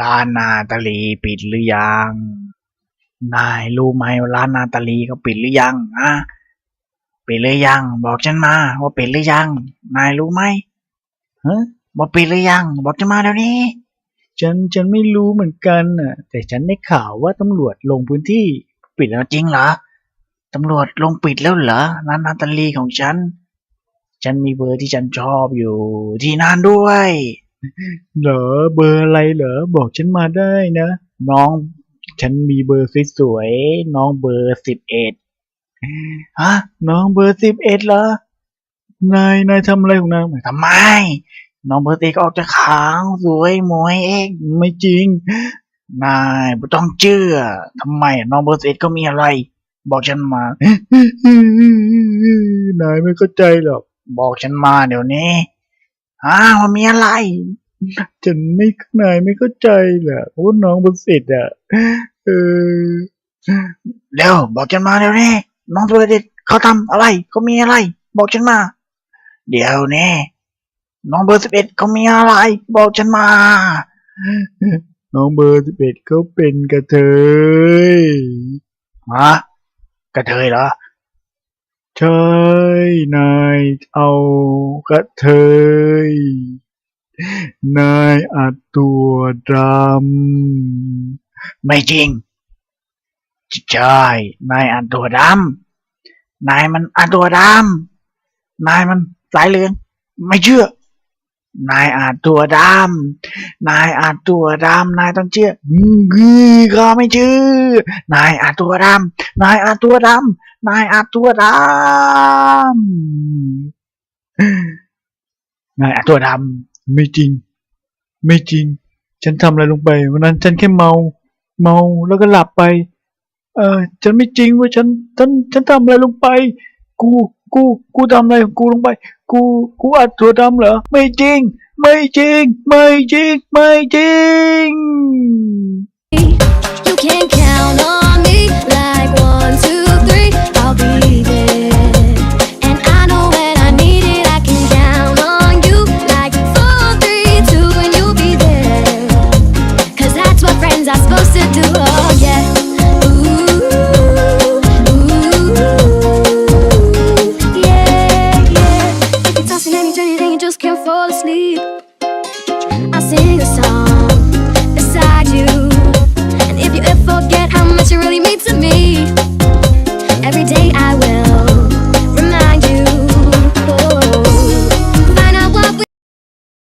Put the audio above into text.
ร้านนาตาลีปิดหรือยัง นายรู้ไหมว่าร้านนาตาลีเขาปิดหรือยังอะปิดหรือยัง บอกฉันมา ว่าปิดหรือยัง นายรู้ไหมฮะบอกปิดหรือยัง บอกฉันมาเดี๋ยวนี้ ฉันฉันไม่รู้เหมือนกันน่ะ แต่ฉันได้ข่าวว่าตำรวจลงพื้นที่ปิดแล้วจริงเหรอตำรวจลงปิดแล้วเหรอร้านนาตาลีของฉัน ฉันมีเบอร์ที่ฉันชอบอยู่ที่นั่นด้วย เหรอเบอร์อะไรเหรอบอกฉันมาได้นะ น้อง ฉันมีเบอร์สวยๆน้องเบอร์สิบเอ็ดฮะ น้องเบอร์สิบเอ็ดเหรอนายนายทำอะไรของนายทำไม น้องเบอร์สิบก็ออกจากขาวสวยมวยเองไม่จริง นายไม่ต้องเชื่อทำไม น้องเบอร์สิบก็มีอะไร บอกฉันมานายไม่เข้าใจหรอกบอกฉันมาเดี๋ยวนี้ อ้าวมันมีอะไร ฉันไม่นายไม่เข้าใจแหละเพราะว่าน้องบนสิทธิ์อะเออเร็วบอกฉันมาเดี๋ยวนี้น้องตัวเด็กเขาทำอะไรเขามีอะไร บอกฉันมา เดี๋ยวนี้น้องเบอร์สิบเอ็ดเขามีอะไร บอกฉันมา น้องเบอร์สิบเอ็ดเขาเป็นกระเทยฮะกระเทยเหรอ ใช่นายเอากระเทย นายอัดตัวดำ ไม่จริง ใช่ นายอัดตัวดำ นายมันอัดตัวดำ นายมันสายเหลือง ไม่เชื่อ นายอาจตัวดำ นายอาจตัวดำ นายต้องเชื่อก็ไม่เชื่อ นายอาจตัวดำ นายอาจตัวดำ นายอาจตัวดำนายอาจตัวดำไม่จริง ไม่จริง ฉันทำอะไรลงไปวันนั้นฉันแค่เมา เมาแล้วก็หลับไป เออ ฉันไม่จริงเว่าฉันฉันฉันทำอะไรลงไป กูกูกูทำอะไรของกูลงไป กูกูอัดตัวดำเหรอไม่จริง ไม่จริง ไม่จริง ไม่จริง You can count on you just can't fall asleep.